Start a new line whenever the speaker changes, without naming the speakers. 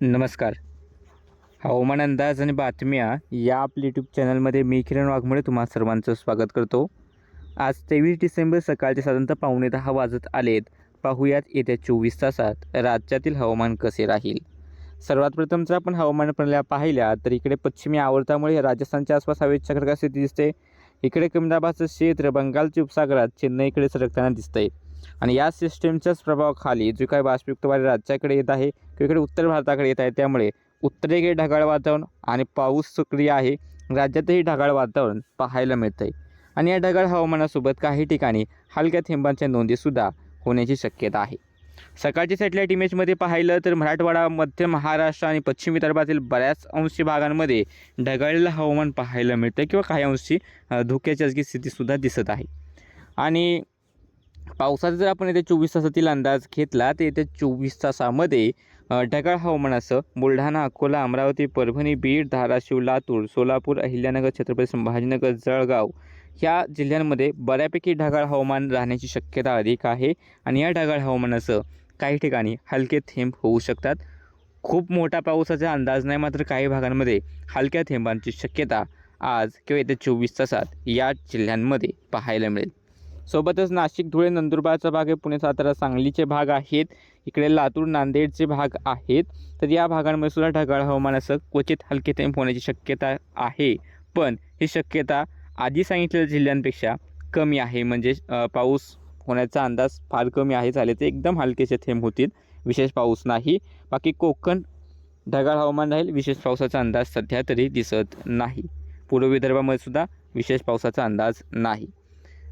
नमस्कार. हवामान अंदाज आणि बातम्या या आपल्या यूट्यूब चॅनलमध्ये मी किरण वाघमुळे तुम्हा सर्वांचं स्वागत करतो. आज तेवीस डिसेंबर सकाळचे साधारणतः पावणे दहा वाजत आलेत पाहूयात येत्या चोवीस तासात राज्यातील हवामान कसे राहील. सर्वात प्रथम जर आपण हवामान प्रणाल्या पाहिल्या तर इकडे पश्चिमी आवर्तामुळे राजस्थानच्या आसपास हवेत चक्रकार स्थिती दिसते. इकडे कमी दाबाचं क्षेत्र बंगालच्या उपसागरात चेन्नईकडे सरकताना दिसतंय. आणि या सिस्टीमच्याच प्रभावाखाली जो काही बाष्पयुक्त वारे राज्याकडे येत आहे किंवा इकडे उत्तर भारताकडे येत आहे त्यामुळे उत्तरेकडे ढगाळ वातावरण आणि पाऊस सक्रिय आहे राज्यातही ढगाळ वातावरण पाहायला मिळतं आहे आणि या ढगाळ हवामानासोबत काही ठिकाणी हलक्या थेंबांच्या नोंदीसुद्धा होण्याची शक्यता आहे. सकाळची सॅटेलाईट इमेजमध्ये पाहिलं तर मराठवाडा मध्य महाराष्ट्र आणि पश्चिम विदर्भातील बऱ्याच अंशी भागांमध्ये ढगाळलेलं हवामान पाहायला मिळतं किंवा काही अंशी अ, धोक्याची अजगी स्थितीसुद्धा दिसत आहे. आणि पावसाचा जर आपण येत्या चोवीस तासातील अंदाज घेतला तर येत्या चोवीस तासामध्ये ढगाळ हवामानासह बुलढाणा अकोला अमरावती परभणी बीड धाराशिव लातूर सोलापूर अहिल्यानगर छत्रपती संभाजीनगर जळगाव ह्या जिल्ह्यांमध्ये बऱ्यापैकी ढगाळ हवामान राहण्याची शक्यता अधिक आहे. आणि या ढगाळ हवामानासह काही ठिकाणी हलके थेंब होऊ शकतात. खूप मोठा पावसाचा अंदाज नाही मात्र काही भागांमध्ये हलक्या थेंबांची शक्यता आज किंवा येत्या चोवीस तासात या जिल्ह्यांमध्ये पाहायला मिळेल. सोबतच नाशिक धुळे नंदुरबारचा भाग आहे. पुणे सातारा सांगलीचे भाग आहेत. इकडे लातूर नांदेडचे भाग आहेत. तर या भागांमध्ये सुद्धा ढगाळ हवामानासह क्वचित हलके थेंब होण्याची शक्यता आहे. पण ही शक्यता आधी सांगितलेल्या जिल्ह्यांपेक्षा कमी आहे. म्हणजे पाऊस होण्याचा अंदाज फार कमी आहे. झाले ते एकदम हलकेसे थेंब होतील. विशेष पाऊस नाही. बाकी कोकण ढगाळ हवामान राहील. विशेष पावसाचा अंदाज सध्या तरी दिसत नाही. पूर्व विदर्भामध्ये सुद्धा विशेष पावसाचा अंदाज नाही.